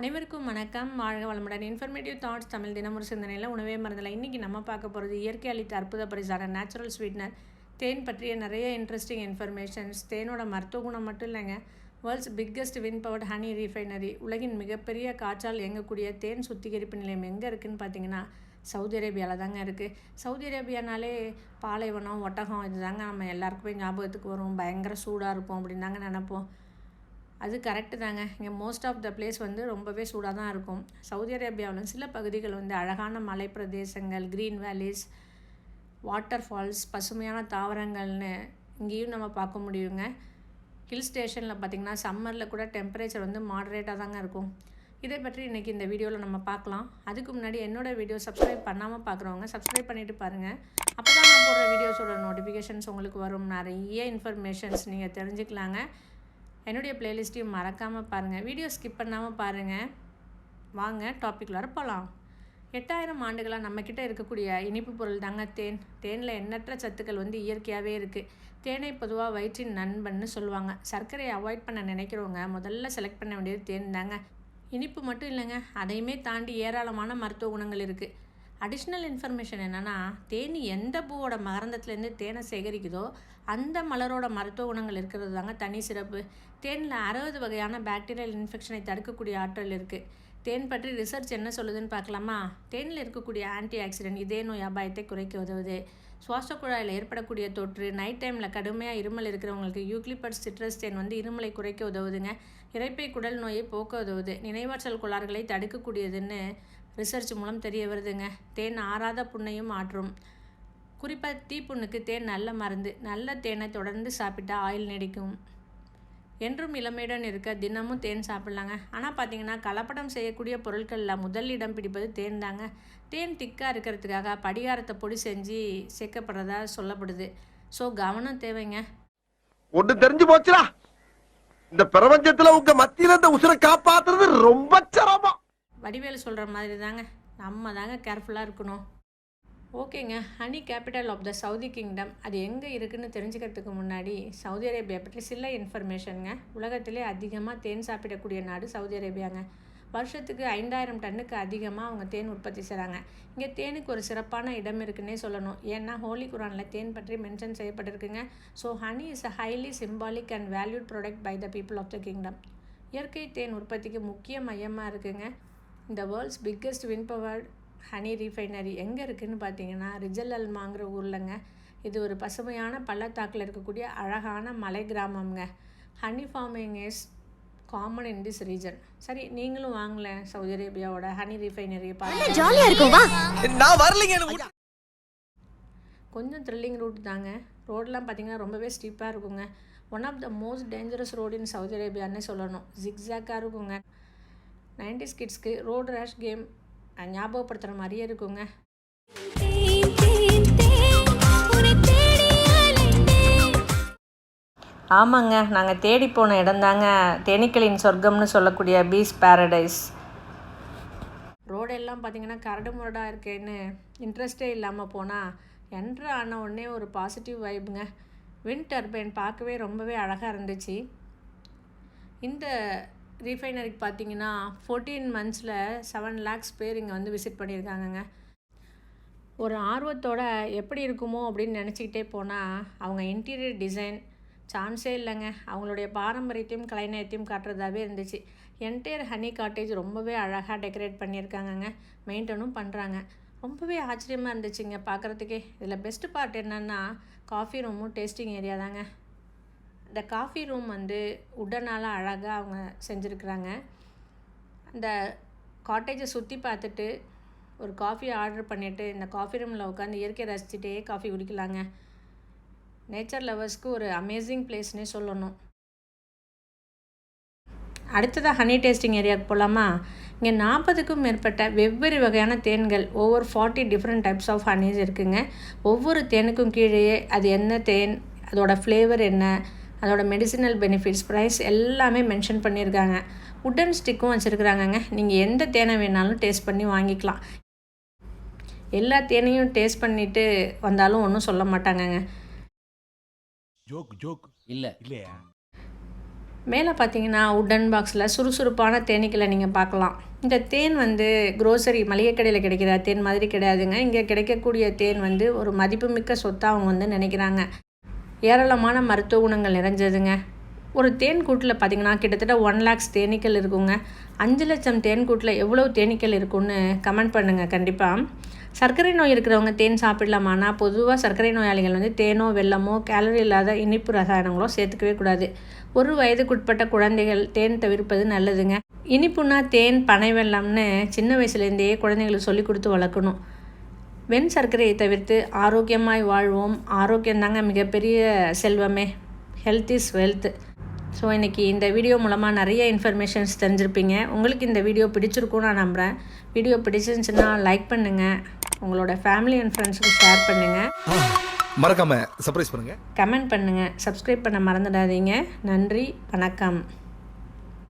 அனைவருக்கும் வணக்கம். வாழ்க வளமுடன். இன்ஃபர்மேட்டிவ் தாட்ஸ் தமிழ் தினமொரு சிந்தனையில் உணவே மறந்தல இன்றைக்கி நம்ம பார்க்க போகிறது இயற்கை அளித்த அற்புத பரிசான நேச்சுரல் ஸ்வீட்னர் தேன் பற்றிய நிறைய இன்ட்ரெஸ்டிங் இன்ஃபர்மேஷன்ஸ் தேனோட மருத்துவ குணம் மட்டும் இல்லைங்க. World's biggest wind powered honey refinery உலகின் மிகப்பெரிய காற்றால் இயங்கக்கூடிய தேன் சுத்திகரிப்பு நிலையம் எங்கே இருக்குதுன்னு பார்த்தீங்கன்னா சவுதி அரேபியாவில் தாங்க இருக்குது சவுதி அரேபியானாலே பாலைவனம் ஒட்டகம் இது தாங்க நம்ம எல்லாருக்குமே ஞாபகத்துக்கு வரும். பயங்கர சூடாக இருக்கும் அப்படின்னு தாங்க நினப்போம். அது கரெக்டு தாங்க. இங்கே மோஸ்ட் ஆஃப் த பிளேஸ் வந்து ரொம்பவே சூடாக தான் இருக்கும். சவுதி அரேபியாவில் சில பகுதிகள் வந்து அழகான மலை பிரதேசங்கள் க்ரீன் வேலிஸ் வாட்டர் ஃபால்ஸ் பசுமையான தாவரங்கள்னு இங்கேயும் நம்ம பார்க்க முடியுங்க. ஹில் ஸ்டேஷனில் பார்த்திங்கன்னா சம்மரில் கூட டெம்பரேச்சர் வந்து மாடரேட்டாக தாங்க இருக்கும். இதை பற்றி இன்றைக்கி இந்த வீடியோவில் நம்ம பார்க்கலாம். அதுக்கு முன்னாடி என்னோடய வீடியோ சப்ஸ்கிரைப் பண்ணாமல் பார்க்குறவங்க சப்ஸ்கிரைப் பண்ணிவிட்டு பாருங்கள் அப்போ தான் நான் போடுற வீடியோஸோட நோட்டிஃபிகேஷன்ஸ் உங்களுக்கு வரும். நிறைய இன்ஃபர்மேஷன்ஸ் நீங்கள் தெரிஞ்சுக்கலாங்க. என்னுடைய பிளேலிஸ்ட்டையும் மறக்காமல் பாருங்கள் வீடியோ ஸ்கிப் பண்ணாமல் பாருங்கள் வாங்க டாபிக்ல போகலாம் எட்டாயிரம் ஆண்டுகளாக நம்மக்கிட்ட இருக்கக்கூடிய இனிப்பு பொருள் தாங்க தேன். தேனில் எண்ணற்ற சத்துக்கள் வந்து இயற்கையாகவே இருக்குது தேனை பொதுவாக வயிற்றின் நண்பன்னு சொல்லுவாங்க. சர்க்கரையை அவாய்ட் பண்ண நினைக்கிறவங்க முதல்ல செலக்ட் பண்ண வேண்டியது தேன் தாங்க. இனிப்பு மட்டும் இல்லைங்க அதையுமே தாண்டி ஏராளமான மருத்துவ குணங்கள் இருக்குது அடிஷ்னல் இன்ஃபர்மேஷன் என்னென்னா தேனி எந்த பூவோட மகரந்தத்துலேருந்து தேனை சேகரிக்குதோ அந்த மலரோட மருத்துவ குணங்கள் இருக்கிறது தாங்க தனி சிறப்பு. தேனில் அறுபது வகையான பாக்டீரியல் இன்ஃபெக்ஷனை தடுக்கக்கூடிய ஆற்றல் இருக்குது தேன் பற்றி ரிசர்ச் என்ன சொல்லுதுன்னு பார்க்கலாமா? தேனில் இருக்கக்கூடிய ஆன்டி ஆக்சிடென்ட் இதே நோய் அபாயத்தை குறைக்க உதவுது. சுவாச குழாயில் ஏற்படக்கூடிய தொற்று நைட் டைமில் கடுமையாக இருமல் இருக்கிறவங்களுக்கு யூக்ளிபட் சிட்ரஸ் தேன் வந்து இருமலை குறைக்க உதவுதுங்க. இறைப்பை குடல் நோயை போக்க உதவுது. நினைவாற்றல் கோளாறுகளை தடுக்கக்கூடியதுன்னு ரிசர்ச் மூலம் தெரிய வருதுங்க. தேன் ஆறாத புண்ணையும் ஆற்றும். குறிப்பாக தீப்புண்ணுக்கு தேன் நல்ல மருந்து. நல்ல தேனை தொடர்ந்து சாப்பிட்டா ஆயில் நீடிக்கும். என்றும் இளமையுடன் இருக்க தினமும் தேன் சாப்பிட்லாங்க. ஆனால் பார்த்தீங்கன்னா கலப்படம் செய்யக்கூடிய பொருட்களில் முதல் இடம் பிடிப்பது தேன் தாங்க. தேன் திக்காக இருக்கிறதுக்காக படிகாரத்தை பொடி செஞ்சு சேர்க்கப்படுறதா சொல்லப்படுது. ஸோ கவனம் தேவைங்க. ஒண்ணு தெரிஞ்சு போச்சுடா. இந்த பிரபஞ்சத்துல உங்க மத்தியில இந்த உசுரை காப்பாத்துறது ரொம்ப சிரமம். வடிவேல் சொல்கிற மாதிரி தாங்க நம்ம தாங்க கேர்ஃபுல்லாக இருக்கணும். ஓகேங்க. Honey capital of the Saudi kingdom. அது எங்கே இருக்குன்னு தெரிஞ்சுக்கிறதுக்கு முன்னாடி சவுதி அரேபியா பற்றி சில இன்ஃபர்மேஷனுங்க. உலகத்திலே அதிகமாக தேன் சாப்பிடக்கூடிய நாடு சவுதி அரேபியாங்க. வருஷத்துக்கு ஐந்தாயிரம் டன்னுக்கு அதிகமாக அவங்க தேன் உற்பத்தி செய்கிறாங்க இங்கே தேனுக்கு ஒரு சிறப்பான இடம் இருக்குன்னே சொல்லணும். ஏன்னா ஹோலி குரானில் தேன் பற்றி mention செய்யப்பட்டிருக்குங்க. So honey is a highly symbolic and valued product by the people of the kingdom இயற்கை தேன் உற்பத்திக்கு முக்கிய மையமாக இருக்குங்க. இந்த world's biggest wind powered honey refinery எங்கே இருக்குதுன்னு பார்த்தீங்கன்னா ரிஜல் அல்மாங்கிற ஊர்லங்க. இது ஒரு பசுமையான பள்ளத்தாக்கில் இருக்கக்கூடிய அழகான மலை கிராமம்ங்க. Honey farming is common in this region சரி நீங்களும் வாங்கல சவுதி அரேபியாவோட ஹனி ரீஃபைனரியை பார்த்து ஜாலியா இருக்கும் வா. நான் வரலைங்க கொஞ்சம் த்ரில்லிங் ரூட் தாங்க. ரோடெலாம் பார்த்தீங்கன்னா ரொம்பவே ஸ்டீப்பாக இருக்குங்க. One of the most dangerous road in Saudi அரேபியான்னு சொல்லணும். ஜிக்ஸாக்காக இருக்குங்க. நைன்டிஸ் கிட்ஸ்க்கு ரோடு ரேஷ் கேம் ஞாபகப்படுத்துகிற மாதிரியே இருக்குங்க. ஆமாங்க நாங்கள் தேடி போன இடம்தாங்க. தேனீக்களின் சொர்க்கம்னு சொல்லக்கூடிய பீஸ் பேரடைஸ். ரோடெல்லாம் பார்த்தீங்கன்னா கரடு முரடாக இருக்கேன்னு இன்ட்ரெஸ்டே இல்லாமல் போனால் என்ட்ரு ஆன உடனே ஒரு பாசிட்டிவ் வைப்புங்க விண்ட் டர்பைன் பார்க்கவே ரொம்பவே அழகாக இருந்துச்சு. இந்த ரீஃபைனரிக்கு பார்த்தீங்கன்னா ஃபோர்டீன் மந்த்ஸில் செவன் லேக்ஸ் பேர் இங்கே வந்து விசிட் பண்ணியிருக்காங்கங்க. ஒரு ஆர்வத்தோட எப்படி இருக்குமோ அப்படின்னு நினச்சிக்கிட்டே போனால் அவங்க இன்டீரியர் டிசைன் சான்ஸே இல்லைங்க. அவங்களுடைய பாரம்பரியத்தையும் கலைநயத்தையும் காட்டுறதாகவே இருந்துச்சு. என்டையர் ஹனி காட்டேஜ் ரொம்பவே அழகாக டெக்கரேட் பண்ணியிருக்காங்கங்க. மெயின்டனும் பண்ணுறாங்க ரொம்பவே ஆச்சரியமாக இருந்துச்சுங்க பார்க்குறதுக்கே இதில் பெஸ்ட்டு பார்ட் என்னென்னா காஃபி ரூமும் டேஸ்டிங் ஏரியா தாங்க. இந்த காஃபி ரூம் வந்து உடனால் அழகாக அவங்க செஞ்சுருக்குறாங்க. அந்த காட்டேஜை சுற்றி பார்த்துட்டு ஒரு காஃபி ஆர்டர் பண்ணிவிட்டு இந்த காஃபி ரூமில் உட்காந்து இயற்கை ரசிச்சுட்டே காஃபி குடிக்கலாங்க. நேச்சர் லவர்ஸ்க்கு ஒரு அமேசிங் பிளேஸ்னே சொல்லணும். அடுத்ததாக ஹனி டேஸ்டிங் ஏரியாவுக்கு போகலாமா இங்கே நாற்பதுக்கும் மேற்பட்ட வெவ்வேறு வகையான தேன்கள் ஒவ்வொரு forty different types of honeys இருக்குங்க. ஒவ்வொரு தேனுக்கும் கீழேயே அது என்ன தேன் அதோட ஃப்ளேவர் என்ன அதோட மெடிசினல் பெனிஃபிட்ஸ் ப்ரைஸ் எல்லாமே மென்ஷன் பண்ணியிருக்காங்க. உட்டன் ஸ்டிக்கும் வச்சுருக்குறாங்கங்க. நீங்கள் எந்த தேனை வேணாலும் டேஸ்ட் பண்ணி வாங்கிக்கலாம். எல்லா தேனையும் டேஸ்ட் பண்ணிவிட்டு வந்தாலும் ஒன்றும் சொல்ல மாட்டாங்கங்க. ஜோக் ஜோக் இல்ல. இல்லையா? மேலே பார்த்தீங்கன்னா உட்டன் பாக்ஸில் சுறுசுறுப்பான தேனீக்களை நீங்கள் பார்க்கலாம். இந்த தேன் வந்து க்ரோசரி மளிகை கடையில் கிடைக்கிற தேன் மாதிரி கிடையாதுங்க. இங்கே கிடைக்கக்கூடிய தேன் வந்து ஒரு மதிப்புமிக்க சொத்தாக அவங்க வந்து நினைக்கிறாங்க. ஏராளமான மருத்துவ குணங்கள் நிறைஞ்சதுங்க. ஒரு தேன் கூட்டில் பார்த்தீங்கன்னா கிட்டத்தட்ட ஒன் லேக்ஸ் தேனீக்கள் இருக்குங்க. அஞ்சு லட்சம் தேன் கூட்டில் எவ்வளோ தேனீக்கள் இருக்குன்னு கமெண்ட் பண்ணுங்கள் கண்டிப்பாக சர்க்கரை நோய் இருக்கிறவங்க தேன் சாப்பிடலாமானா பொதுவாக சர்க்கரை நோயாளிகள் வந்து தேனோ வெள்ளமோ கேலரி இல்லாத இனிப்பு ரசாயனங்களோ சேர்த்துக்கவே கூடாது. ஒரு வயதுக்குட்பட்ட குழந்தைகள் தேன் தவிர்ப்பது நல்லதுங்க. இனிப்புனா தேன் பனை வெல்லம்னு சின்ன வயசுலேருந்தே குழந்தைங்களுக்கு சொல்லி கொடுத்து வளர்க்கணும். வெண் சர்க்கரையை தவிர்த்து ஆரோக்கியமாய் வாழ்வோம். ஆரோக்கியம்தாங்க மிகப்பெரிய செல்வமே. ஹெல்த் இஸ் வெல்த் ஸோ இன்றைக்கி இந்த வீடியோ மூலமாக நிறைய இன்ஃபர்மேஷன்ஸ் தெரிஞ்சிருப்பீங்க. உங்களுக்கு இந்த வீடியோ பிடிச்சிருக்கும்னு நான் நம்புகிறேன் வீடியோ பிடிச்சிருந்துச்சுன்னா லைக் பண்ணுங்கள் உங்களோட ஃபேமிலி அண்ட் ஃப்ரெண்ட்ஸுக்கு ஷேர் பண்ணுங்கள் மறக்காம சர்ப்ரைஸ் பண்ணுங்க. கமெண்ட் பண்ணுங்கள் சப்ஸ்கிரைப் பண்ண மறந்துடாதீங்க. நன்றி. வணக்கம்.